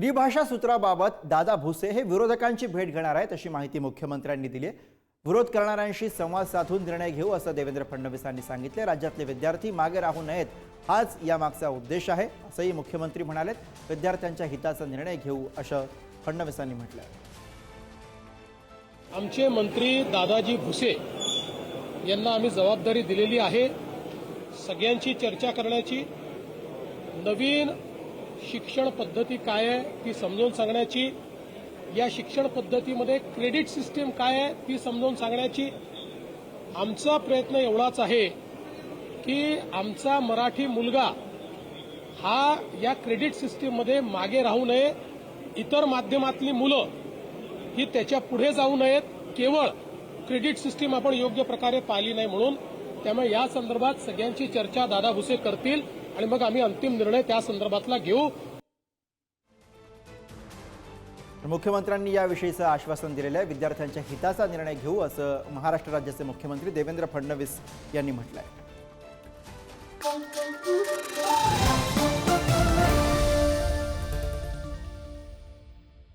त्रिभाषा सूत्राबाबत दादा भुसे हे विरोधकांची भेट घेणार आहेत अशी माहिती मुख्यमंत्र्यांनी दिली आहे. विरोध करणाऱ्यांशी संवाद साधून निर्णय घेऊ असं देवेंद्र फडणवीसांनी सांगितले. राज्यातले विद्यार्थी मागे राहू नयेत हाच यामागचा उद्देश आहे असंही मुख्यमंत्री म्हणालेत. विद्यार्थ्यांच्या हिताचा निर्णय घेऊ असं फडणवीसांनी म्हटलं आमचे मंत्री दादाजी भुसे यांना आम्ही जबाबदारी दिलेली आहे. सगळ्यांची चर्चा करण्याची नवीन शिक्षण पद्धती काय आहे ती समजावून सांगण्याची या शिक्षण पद्धतीमध्ये क्रेडिट सिस्टीम काय आहे ती समजावून सांगण्याची आमचा प्रयत्न एवढाच आहे की आमचा मराठी मुलगा हा या क्रेडिट सिस्टीममध्ये मागे राहू नये. इतर माध्यमातली मुलं ही त्याच्या पुढे जाऊ नयेत. केवळ क्रेडिट सिस्टीम आपण योग्य प्रकारे पाहिली नाही म्हणून. त्यामुळे या संदर्भात सगळ्यांची चर्चा दादा भुसे करतील. आणि मग आम्ही अंतिम निर्णय त्या संदर्भातला घेऊ. मुख्यमंत्र्यांनी याविषयीचं आश्वासन दिलेलं आहे. विद्यार्थ्यांच्या हिताचा निर्णय घेऊ असं महाराष्ट्र राज्याचे मुख्यमंत्री देवेंद्र फडणवीस यांनी म्हटलं आहे